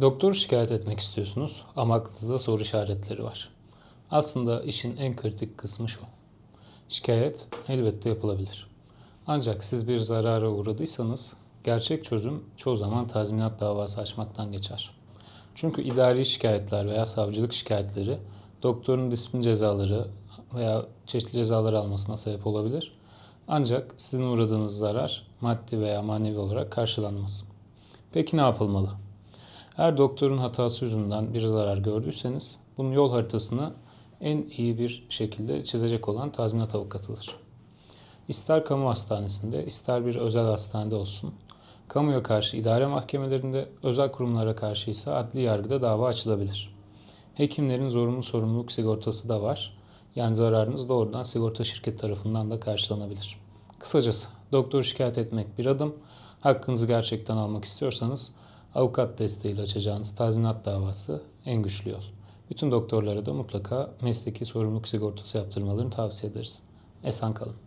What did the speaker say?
Doktoru şikayet etmek istiyorsunuz ama aklınızda soru işaretleri var. Aslında işin en kritik kısmı şu. Şikayet elbette yapılabilir. Ancak siz bir zarara uğradıysanız gerçek çözüm çoğu zaman tazminat davası açmaktan geçer. Çünkü idari şikayetler veya savcılık şikayetleri doktorun disiplin cezaları veya çeşitli cezalar almasına sebep olabilir. Ancak sizin uğradığınız zarar maddi veya manevi olarak karşılanmaz. Peki ne yapılmalı? Eğer doktorun hatası yüzünden bir zarar gördüyseniz bunun yol haritasını en iyi bir şekilde çizecek olan tazminat avukatıdır. İster kamu hastanesinde ister bir özel hastanede olsun, kamuya karşı idare mahkemelerinde, özel kurumlara karşı ise adli yargıda dava açılabilir. Hekimlerin zorunlu sorumluluk sigortası da var. Yani zararınız doğrudan sigorta şirket tarafından da karşılanabilir. Kısacası doktor şikayet etmek bir adım. Hakkınızı gerçekten almak istiyorsanız avukat desteğiyle açacağınız tazminat davası en güçlü yol. Bütün doktorlara da mutlaka mesleki sorumluluk sigortası yaptırmalarını tavsiye ederiz. Esen kalın.